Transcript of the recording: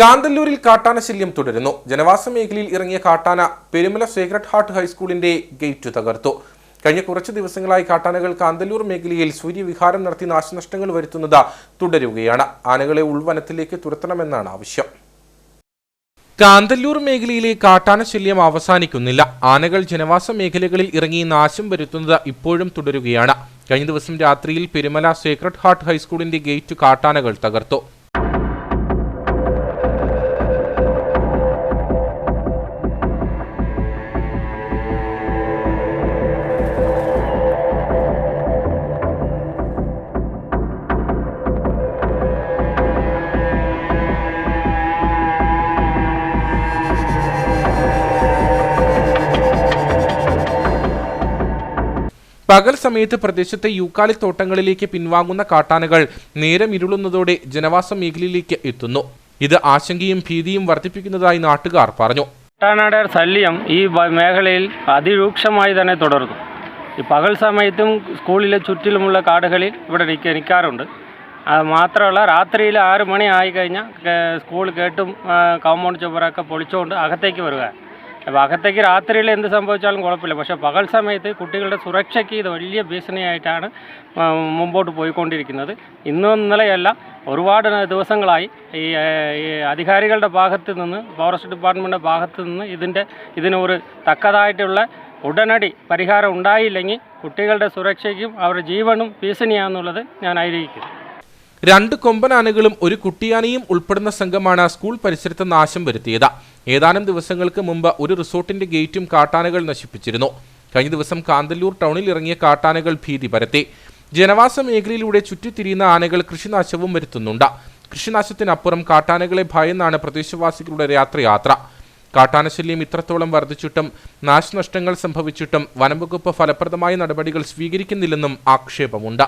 കാന്തല്ലൂരിൽ കാട്ടാന ശല്യം തുടരുന്നു. ജനവാസ മേഖലയിൽ ഇറങ്ങിയ കാട്ടാന പെരുമല സേക്രട്ട് ഹാർട്ട് ഹൈസ്കൂളിന്റെ ഗേറ്റ് തകർത്തു. കഴിഞ്ഞ കുറച്ച് ദിവസങ്ങളായി കാട്ടാനകൾ കാന്തല്ലൂർ മേഖലയിൽ സൂര്യവിഹാരം നടത്തി നാശനഷ്ടങ്ങൾ വരുത്തുന്നത് തുടരുകയാണ്. ആനകളെ ഉൾവനത്തിലേക്ക് തുരത്തണമെന്നാണ് ആവശ്യം. കാന്തല്ലൂർ മേഖലയിലെ കാട്ടാന ശല്യം അവസാനിക്കുന്നില്ല. ആനകൾ ജനവാസ മേഖലകളിൽ ഇറങ്ങി നാശം വരുത്തുന്നത് ഇപ്പോഴും തുടരുകയാണ്. കഴിഞ്ഞ ദിവസം രാത്രിയിൽ പെരുമല സേക്രട്ട് ഹാർട്ട് ഹൈസ്കൂളിന്റെ ഗേറ്റ് കാട്ടാനകൾ തകർത്തു. പകൽ സമയത്ത് പ്രദേശത്തെ യൂക്കാലി തോട്ടങ്ങളിലേക്ക് പിൻവാങ്ങുന്ന കാട്ടാനകൾ നേരം ഇരുളുന്നതോടെ ജനവാസ മേഖലയിലേക്ക് എത്തുന്നു. ഇത് ആശങ്കയും ഭീതിയും വർദ്ധിപ്പിക്കുന്നതായി നാട്ടുകാർ പറഞ്ഞു. കാട്ടാനയുടെ ശല്യം ഈ മേഖലയിൽ അതിരൂക്ഷമായി തന്നെ തുടർന്നു. ഈ പകൽ സമയത്തും സ്കൂളിലെ ചുറ്റിലുമുള്ള കാടുകളിൽ ഇവിടെ നിൽക്ക നിൽക്കാറുണ്ട് അത് മാത്രമല്ല രാത്രിയിൽ ആറ് മണി ആയി കഴിഞ്ഞാൽ സ്കൂൾ കേട്ടും കോമ്പൗണ്ട് ചുവരൊക്കെ പൊളിച്ചുകൊണ്ട് അകത്തേക്ക് വരിക. അപ്പോൾ അകത്തേക്ക് രാത്രിയിൽ എന്ത് സംഭവിച്ചാലും കുഴപ്പമില്ല. പക്ഷേ പകൽ സമയത്ത് കുട്ടികളുടെ സുരക്ഷയ്ക്ക് ഇത് വലിയ ഭീഷണിയായിട്ടാണ് മുമ്പോട്ട് പോയിക്കൊണ്ടിരിക്കുന്നത്. ഇന്നും ഇന്നലെയല്ല ഒരുപാട് ദിവസങ്ങളായി ഈ അധികാരികളുടെ ഭാഗത്ത് നിന്ന് ഫോറസ്റ്റ് ഡിപ്പാർട്ട്മെന്റിന്റെ ഭാഗത്ത് നിന്ന് ഇതിന്റെ ഇതിന് ഒരു തക്കതായിട്ടുള്ള ഉടനടി പരിഹാരം ഉണ്ടായില്ലെങ്കിൽ കുട്ടികളുടെ സുരക്ഷയ്ക്കും അവരുടെ ജീവനും ഭീഷണിയാണെന്നുള്ളത് ഞാൻ ആഗ്രഹിക്കുന്നു രണ്ട് കൊമ്പനാനകളും ഒരു കുട്ടിയാനയും ഉൾപ്പെടുന്ന സംഘമാണ് സ്കൂൾ പരിസരത്ത് നാശം വരുത്തിയത്. ഏതാനും ദിവസങ്ങൾക്ക് മുമ്പ് ഒരു റിസോർട്ടിന്റെ ഗേറ്റും കാട്ടാനകൾ നശിപ്പിച്ചിരുന്നു. കഴിഞ്ഞ ദിവസം കാന്തല്ലൂർ ടൗണിൽ ഇറങ്ങിയ കാട്ടാനകൾ ഭീതി പരത്തി. ജനവാസ മേഖലയിലൂടെ ചുറ്റിത്തിരിയുന്ന ആനകൾ കൃഷിനാശവും വരുത്തുന്നുണ്ട്. കൃഷിനാശത്തിനപ്പുറം കാട്ടാനകളെ ഭയന്നാണ് പ്രദേശവാസികളുടെ രാത്രിയാത്ര. കാട്ടാനശല്യം ഇത്രത്തോളം വർദ്ധിച്ചിട്ടും നാശനഷ്ടങ്ങൾ സംഭവിച്ചിട്ടും വനംവകുപ്പ് ഫലപ്രദമായ നടപടികൾ സ്വീകരിക്കുന്നില്ലെന്നും ആക്ഷേപമുണ്ട്.